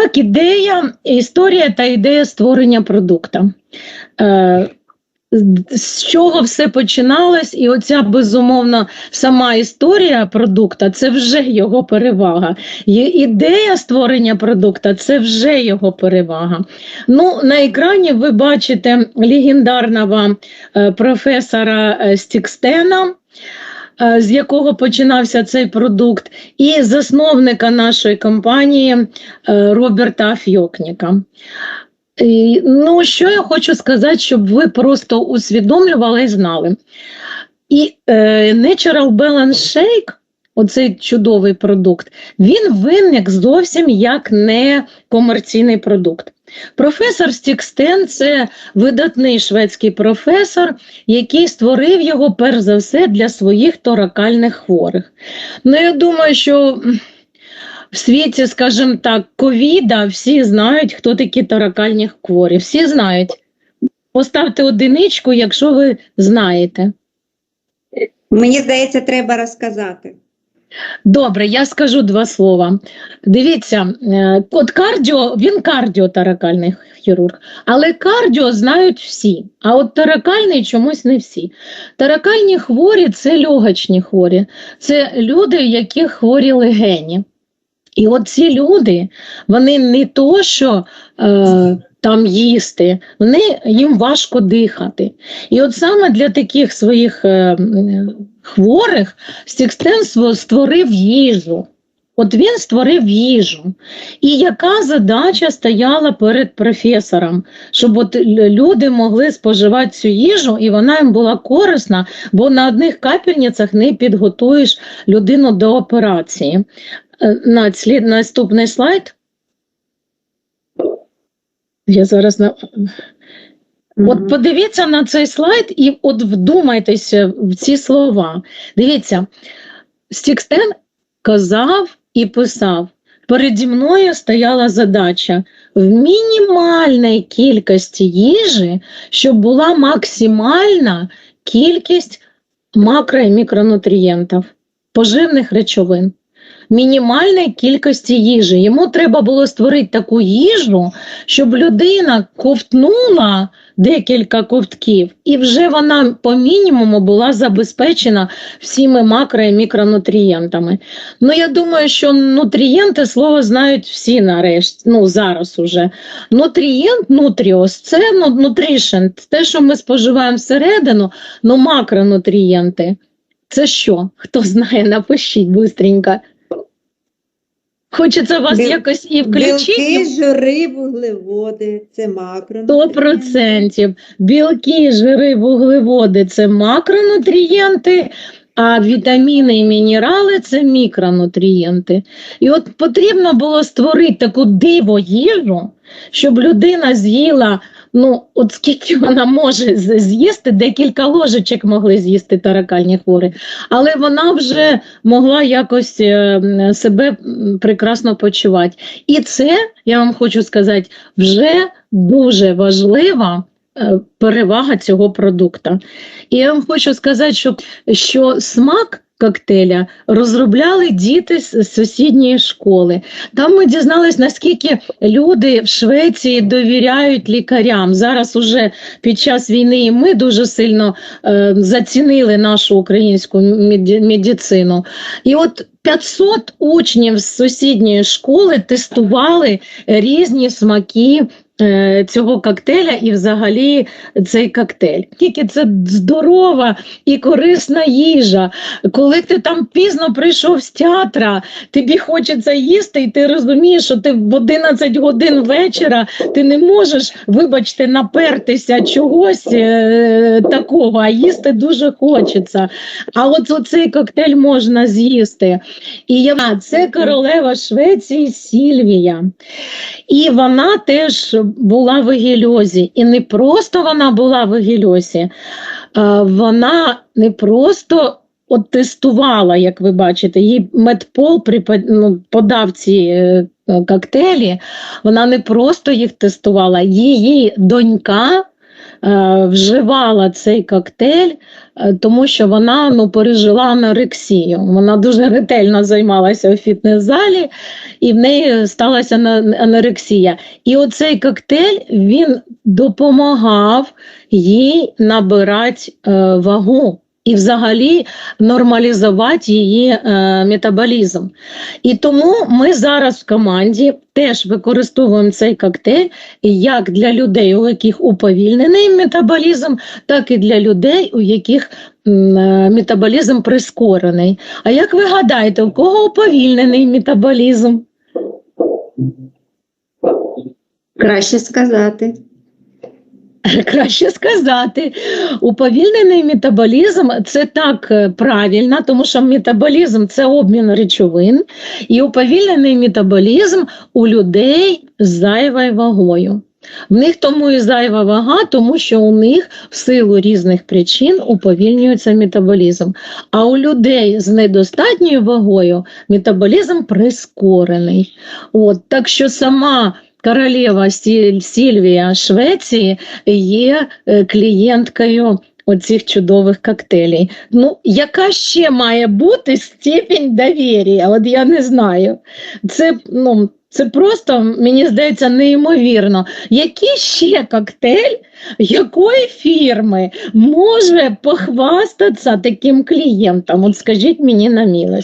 Так, ідея, історія та ідея створення продукту. Е, з чого все починалось, і оця безумовно сама історія продукта це вже його перевага. Є ідея створення продукта це вже його перевага. Ну, на екрані ви бачите легендарного е, професора е, Стікстена. Е, З якого починався цей продукт, і засновника нашої компанії е, Роберта Афьокніка. І, Ну, що я хочу сказати, щоб ви просто усвідомлювали і знали. І е, Natural Balance Shake, оцей чудовий продукт, він виник зовсім як не комерційний продукт. Професор Стікстен це видатний шведський професор, який створив його перш за все для своїх торакальних хворих. Ну, я думаю, що в світі, скажімо так, ковіда всі знають, хто такі таракальні хворі. Всі знають. Поставте одиничку, якщо ви знаєте. Мені здається, треба розказати. Добре, я скажу два слова. Дивіться, е, от кардіо, він кардіотаракальний хірург, але кардіо знають всі, а от таракальний чомусь не всі. Таракальні хворі це льогочні хворі, це люди, яких хворі легені. І от ці люди, вони не то, що е, там їсти, вони, їм важко дихати. І от саме для таких своїх е, хворих Стікстен сво- створив їжу. От він створив їжу. І яка задача стояла перед професором, щоб от люди могли споживати цю їжу, і вона їм була корисна, бо на одних капельницях не підготуєш людину до операції. Е, наступний слайд. Я зараз на. От подивіться на цей слайд і от вдумайтеся в ці слова. Дивіться, Стікстен казав і писав: переді мною стояла задача в мінімальній кількості їжі, щоб була максимальна кількість макро і мікронутрієнтів, поживних речовин. Мінімальної кількості їжі. Йому треба було створити таку їжу, щоб людина ковтнула декілька ковтків, і вже вона по мінімуму була забезпечена всіми макро і мікронутрієнтами. Ну, я думаю, що нутрієнти слово знають всі нарешті, ну зараз уже. Нутрієнт, нутріос, це ну, те, що ми споживаємо всередину, ну макронутрієнти. Це що? Хто знає, напишіть бистренько. Хочеться вас Біл- якось і включити. Білки, жири, вуглеводи це макронутрієнти. Сто процентів. Білки, жири, вуглеводи це макронутрієнти, а вітаміни і мінерали це мікронутрієнти. І от потрібно було створити таку диво їжу, щоб людина з'їла. Ну, от скільки вона може з'їсти, декілька ложечок могли з'їсти таракальні хворі, але вона вже могла якось е, себе прекрасно почувати. І це, я вам хочу сказати, вже дуже важлива е, перевага цього продукту. І я вам хочу сказати, що, що смак коктейля розробляли діти з сусідньої школи. Там ми дізнались, наскільки люди в Швеції довіряють лікарям. Зараз уже під час війни і ми дуже сильно е, зацінили нашу українську медицину. І от 500 учнів з сусідньої школи тестували різні смаки цього коктейля і взагалі цей коктейль. Тільки це здорова і корисна їжа. Коли ти там пізно прийшов з театра, тобі хочеться їсти, і ти розумієш, що ти в 11 годин вечора ти не можеш, вибачте, напертися чогось е, такого, а їсти дуже хочеться. А от оцей коктейль можна з'їсти. І я, це королева Швеції Сільвія. І вона теж була в Егільозі. І не просто вона була в Егільозі, вона не просто от тестувала, як ви бачите, їй медпол ну, подав ці е, коктейлі, вона не просто їх тестувала, її донька е, вживала цей коктейль, е, тому що вона ну, пережила анорексію. Вона дуже ретельно займалася у фітнес-залі, і в неї сталася анорексія. І оцей коктейль він допомагав їй набирати е, вагу. І взагалі нормалізувати її е, метаболізм. І тому ми зараз в команді теж використовуємо цей коктейль як для людей, у яких уповільнений метаболізм, так і для людей, у яких е, метаболізм прискорений. А як ви гадаєте, у кого уповільнений метаболізм? Краще сказати. Краще сказати, уповільнений метаболізм це так е, правильно, тому що метаболізм це обмін речовин, і уповільнений метаболізм у людей з зайвою вагою. В них тому і зайва вага, тому що у них в силу різних причин уповільнюється метаболізм. А у людей з недостатньою вагою метаболізм прискорений. От, так що сама королева Сільвія Швеції є е, клієнткою оцих чудових коктейлей. Ну, яка ще має бути степінь довір'я? От я не знаю. Це, ну, це просто, мені здається, неймовірно. Який ще коктейль якої фірми може похвастатися таким клієнтом? От скажіть мені на милость.